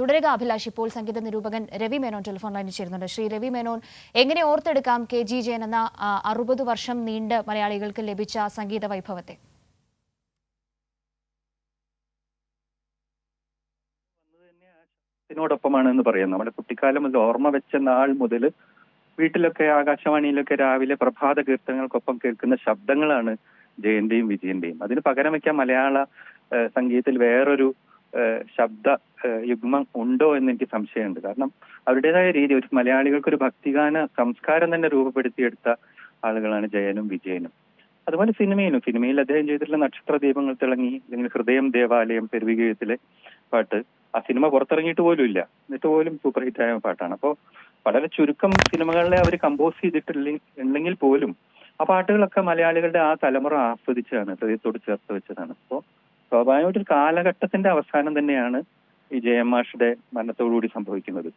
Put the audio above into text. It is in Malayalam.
തുടരുക. അഭിലാഷ് ഇപ്പോൾ സംഗീത നിരൂപകൻ രവി മേനോൻ ടെലിഫോൺ ലൈനിൽ ചേരുന്നുണ്ട്. ശ്രീ രവി മേനോൻ എങ്ങനെ ഓർത്തെടുക്കാം കെ ജി ജയൻ എന്ന അറുപത് വർഷം നീണ്ട് മലയാളികൾക്ക് ലഭിച്ച സംഗീത വൈഭവത്തെ? ോടൊപ്പമാണ് എന്ന് പറയാം. നമ്മുടെ കുട്ടിക്കാലം മുതൽ ഓർമ്മ വെച്ച നാൾ മുതൽ വീട്ടിലൊക്കെ ആകാശവാണിയിലൊക്കെ രാവിലെ പ്രഭാത കീർത്തനങ്ങൾക്കൊപ്പം കേൾക്കുന്ന ശബ്ദങ്ങളാണ് ജയന്റെയും വിജയന്റെയും. അതിന് പകരം വെക്കാൻ മലയാള സംഗീതത്തിൽ വേറൊരു ശബ്ദ യുഗ്മം ഉണ്ടോ എന്ന് എനിക്ക് സംശയമുണ്ട്. കാരണം അവരുടേതായ രീതി ഒരു മലയാളികൾക്ക് ഒരു ഭക്തിഗാന സംസ്കാരം തന്നെ രൂപപ്പെടുത്തിയെടുത്ത ആളുകളാണ് ജയനും വിജയനും. അതുപോലെ സിനിമയിലും സിനിമയിൽ അദ്ദേഹം ചെയ്തിട്ടുള്ള നക്ഷത്ര ദീപങ്ങൾ തിളങ്ങി അല്ലെങ്കിൽ ഹൃദയം ദേവാലയം പെരുവികയത്തിലെ പാട്ട് ആ സിനിമ പുറത്തിറങ്ങിയിട്ട് പോലും ഇല്ല. എന്നിട്ട് പോലും സൂപ്പർ ഹിറ്റ് ആയ പാട്ടാണ്. അപ്പോൾ വളരെ ചുരുക്കം സിനിമകളിലെ അവർ കമ്പോസ് ചെയ്തിട്ടില്ലെങ്കിൽ പോലും ആ പാട്ടുകളൊക്കെ മലയാളികളുടെ ആ തലമുറ ആസ്വദിച്ചതാണ് ഹൃദയത്തോട് ചേർത്ത് വെച്ചതാണ്. അപ്പോൾ സ്വാഭാവികമായിട്ട് ഒരു കാലഘട്ടത്തിന്റെ അവസാനം തന്നെയാണ് ഈ ജയമാഷയുടെ മരണത്തോടുകൂടി സംഭവിക്കുന്നത്.